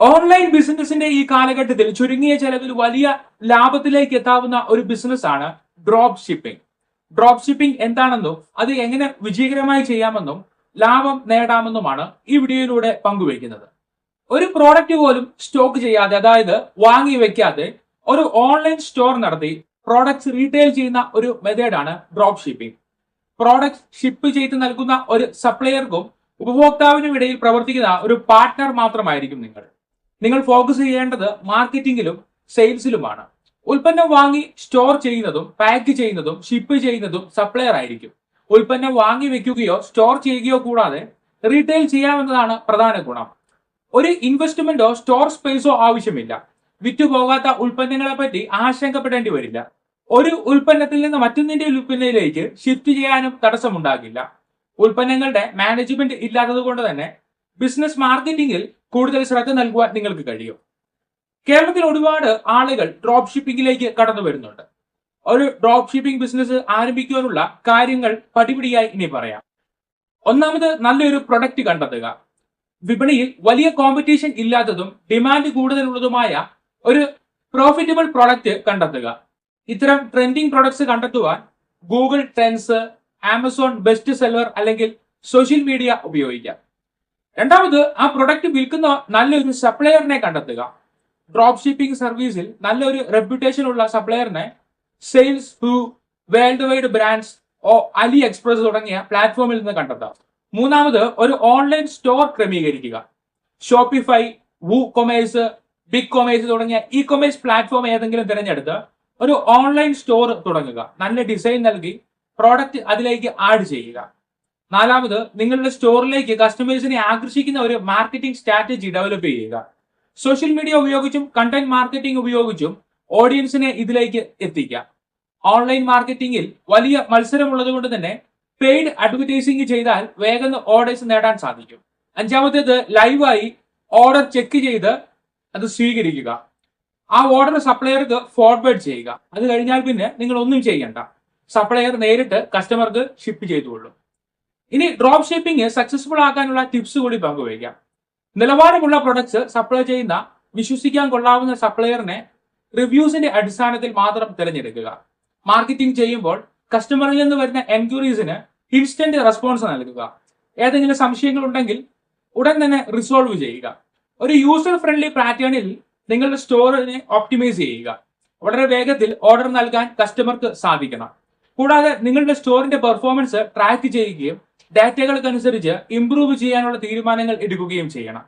Online ബിസിനസിന്റെ ഈ കാലഘട്ടത്തിൽ ചുരുങ്ങിയ ചെലവിൽ വലിയ ലാഭത്തിലേക്ക് എത്താവുന്ന ഒരു ബിസിനസ്സാണ് ഡ്രോപ്പ് ഷിപ്പിംഗ് ഡ്രോപ്പ് ഷിപ്പിംഗ് എന്താണെന്നും അത് എങ്ങനെ വിജയകരമായി ചെയ്യാമെന്നും ലാഭം നേടാമെന്നുമാണ് ഈ വീഡിയോയിലൂടെ പങ്കുവയ്ക്കുന്നത്. ഒരു പ്രോഡക്റ്റ് പോലും സ്റ്റോക്ക് ചെയ്യാതെ അതായത് വാങ്ങി വെക്കാതെ ഒരു ഓൺലൈൻ സ്റ്റോർ നടത്തി പ്രോഡക്ട്സ് റീറ്റെയിൽ ചെയ്യുന്ന ഒരു മെത്തേഡാണ് ഡ്രോപ്പ് ഷിപ്പിംഗ് പ്രോഡക്ട്സ് ഷിപ്പ് ചെയ്ത് നൽകുന്ന ഒരു സപ്ലയർക്കും ഉപഭോക്താവിനും ഇടയിൽ പ്രവർത്തിക്കുന്ന ഒരു പാർട്ട്ണർ മാത്രമായിരിക്കും നിങ്ങൾ. നിങ്ങൾ ഫോക്കസ് ചെയ്യേണ്ടത് മാർക്കറ്റിംഗിലും സെയിൽസിലുമാണ് ഉൽപ്പന്നം വാങ്ങി സ്റ്റോർ ചെയ്യുന്നതും പാക്ക് ചെയ്യുന്നതും ഷിപ്പ് ചെയ്യുന്നതും സപ്ലയർ ആയിരിക്കും. ഉൽപ്പന്നം വാങ്ങി വെക്കുകയോ സ്റ്റോർ ചെയ്യുകയോ കൂടാതെ റീറ്റെയിൽ ചെയ്യാമെന്നതാണ് പ്രധാന ഗുണം. ഒരു ഇൻവെസ്റ്റ്മെന്റോ സ്റ്റോർ സ്പേസോ ആവശ്യമില്ല. വിറ്റുപോകാത്ത ഉൽപ്പന്നങ്ങളെ പറ്റി ആശങ്കപ്പെടേണ്ടി വരില്ല. ഒരു ഉൽപ്പന്നത്തിൽ നിന്ന് മറ്റൊന്നിന്റെ ഉൽപ്പന്നത്തിലേക്ക് ഷിഫ്റ്റ് ചെയ്യാനും തടസ്സമുണ്ടാകില്ല. ഉൽപ്പന്നങ്ങളുടെ മാനേജ്മെന്റ് ഇല്ലാത്തത് കൊണ്ട് തന്നെ ബിസിനസ് മാർക്കറ്റിംഗിൽ കൂടുതൽ ശ്രദ്ധ നൽകുവാൻ നിങ്ങൾക്ക് കഴിയും. കേരളത്തിൽ ഒരുപാട് ആളുകൾ ഡ്രോപ്പ് ഷിപ്പിംഗിലേക്ക് കടന്നു വരുന്നുണ്ട്. ഒരു ഡ്രോപ്പ് ഷിപ്പിംഗ് ബിസിനസ് ആരംഭിക്കുവാനുള്ള കാര്യങ്ങൾ പടിപടിയായി ഇനി പറയാം. ഒന്നാമത് നല്ലൊരു പ്രൊഡക്റ്റ് കണ്ടെത്തുക. വിപണിയിൽ വലിയ കോമ്പറ്റീഷൻ ഇല്ലാത്തതും ഡിമാൻഡ് കൂടുതലുള്ളതുമായ ഒരു പ്രോഫിറ്റബിൾ പ്രൊഡക്റ്റ് കണ്ടെത്തുക. ഇത്തരം ട്രെൻഡിങ് പ്രൊഡക്ട്സ് കണ്ടെത്തുവാൻ Google Trends Amazon best seller അല്ലെങ്കിൽ സോഷ്യൽ മീഡിയ ഉപയോഗിക്കാം. രണ്ടാമത് ആ പ്രൊഡക്റ്റ് വിൽക്കുന്ന നല്ലൊരു സപ്ലയറിനെ കണ്ടെത്തുക. ഡ്രോപ്പ് ഷിപ്പിംഗ് സർവീസിൽ നല്ലൊരു റെപ്യൂട്ടേഷൻ ഉള്ള സപ്ലയറിനെ sales who world wide brands oh AliExpress തുടങ്ങിയ പ്ലാറ്റ്ഫോമിൽ നിന്ന് കണ്ടെത്താം. മൂന്നാമത് ഒരു ഓൺലൈൻ സ്റ്റോർ ക്രമീകരിക്കുക. Shopify WooCommerce BigCommerce തുടങ്ങിയ ഇ കൊമേഴ്സ് പ്ലാറ്റ്ഫോം ഏതെങ്കിലും തിരഞ്ഞെടുത്ത് ഒരു ഓൺലൈൻ സ്റ്റോർ തുടങ്ങുക. നല്ല ഡിസൈൻ നൽകി പ്രോഡക്റ്റ് അതിലേക്ക് ആഡ് ചെയ്യുക. നാലാമത് നിങ്ങളുടെ സ്റ്റോറിലേക്ക് കസ്റ്റമേഴ്സിനെ ആകർഷിക്കുന്ന ഒരു മാർക്കറ്റിംഗ് സ്ട്രാറ്റജി ഡെവലപ്പ് ചെയ്യുക. സോഷ്യൽ മീഡിയ ഉപയോഗിച്ചും കണ്ടന്റ് മാർക്കറ്റിംഗ് ഉപയോഗിച്ചും ഓഡിയൻസിനെ ഇതിലേക്ക് എത്തിക്കാം ഓൺലൈൻ മാർക്കറ്റിംഗിൽ വലിയ മത്സരമുള്ളത് കൊണ്ട് തന്നെ പെയ്ഡ് അഡ്വർടൈസിംഗ് ചെയ്താൽ വേഗം ഓർഡേഴ്സ് നേടാൻ സാധിക്കും. അഞ്ചാമത്തേത് ലൈവായി ഓർഡർ ചെക്ക് ചെയ്ത് അത് സ്വീകരിക്കുക. ആ ഓർഡർ സപ്ലയർക്ക് ഫോർവേഡ് ചെയ്യുക. അത് കഴിഞ്ഞാൽ പിന്നെ നിങ്ങൾ ഒന്നും ചെയ്യണ്ട. സപ്ലയർ നേരിട്ട് കസ്റ്റമർക്ക് ഷിപ്പ് ചെയ്തുകൊള്ളും. ഇനി ഡ്രോപ്പ് ഷിപ്പിംഗ് സക്സസ്ഫുൾ ആക്കാനുള്ള ടിപ്സ് കൂടി പങ്കുവയ്ക്കാം. നിലവാരമുള്ള പ്രൊഡക്ട്സ് സപ്ലൈ ചെയ്യുന്ന വിശ്വസിക്കാൻ കൊള്ളാവുന്ന സപ്ലയറിനെ റിവ്യൂസിന്റെ അടിസ്ഥാനത്തിൽ മാത്രം തിരഞ്ഞെടുക്കുക. മാർക്കറ്റിംഗ് ചെയ്യുമ്പോൾ കസ്റ്റമറിൽ നിന്ന് വരുന്ന എൻക്വയറീസിന് ഇൻസ്റ്റന്റ് റെസ്പോൺസ് നൽകുക. ഏതെങ്കിലും സംശയങ്ങൾ ഉണ്ടെങ്കിൽ ഉടൻ തന്നെ റിസോൾവ് ചെയ്യുക. ഒരു യൂസർ ഫ്രണ്ട്ലി പാറ്റേണിൽ നിങ്ങളുടെ സ്റ്റോറിനെ ഓപ്റ്റിമൈസ് ചെയ്യുക. വളരെ വേഗത്തിൽ ഓർഡർ നൽകാൻ കസ്റ്റമർക്ക് സാധിക്കണം. കൂടാതെ നിങ്ങളുടെ സ്റ്റോറിന്റെ പെർഫോമൻസ് ട്രാക്ക് ചെയ്യുകയും ഡാറ്റകൾക്കനുസരിച്ച് ഇംപ്രൂവ് ചെയ്യാനുള്ള തീരുമാനങ്ങൾ എടുക്കുകയും ചെയ്യണം.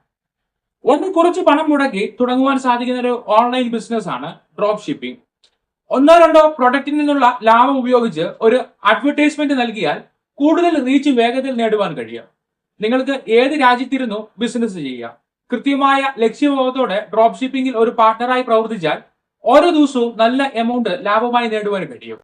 ഒന്ന് കുറച്ച് പണം മുടക്കി തുടങ്ങുവാൻ സാധിക്കുന്ന ഒരു ഓൺലൈൻ ബിസിനസ് ആണ് ഡ്രോപ്പ് ഷിപ്പിംഗ് ഒന്നോ രണ്ടോ പ്രൊഡക്റ്റിൽ നിന്നുള്ള ലാഭം ഉപയോഗിച്ച് ഒരു അഡ്വർടൈസ്മെന്റ് നൽകിയാൽ കൂടുതൽ റീച്ച് വേഗത്തിൽ നേടുവാൻ കഴിയും. നിങ്ങൾക്ക് ഏത് രാജ്യത്തിരുന്നു ബിസിനസ് ചെയ്യാം കൃത്യമായ ലക്ഷ്യബോധത്തോടെ ഡ്രോപ്പ് ഷിപ്പിംഗിൽ ഒരു പാർട്ണറായി പ്രവർത്തിച്ചാൽ ഓരോ ദിവസവും നല്ല എമൗണ്ട് ലാഭമായി നേടുവാൻ കഴിയും.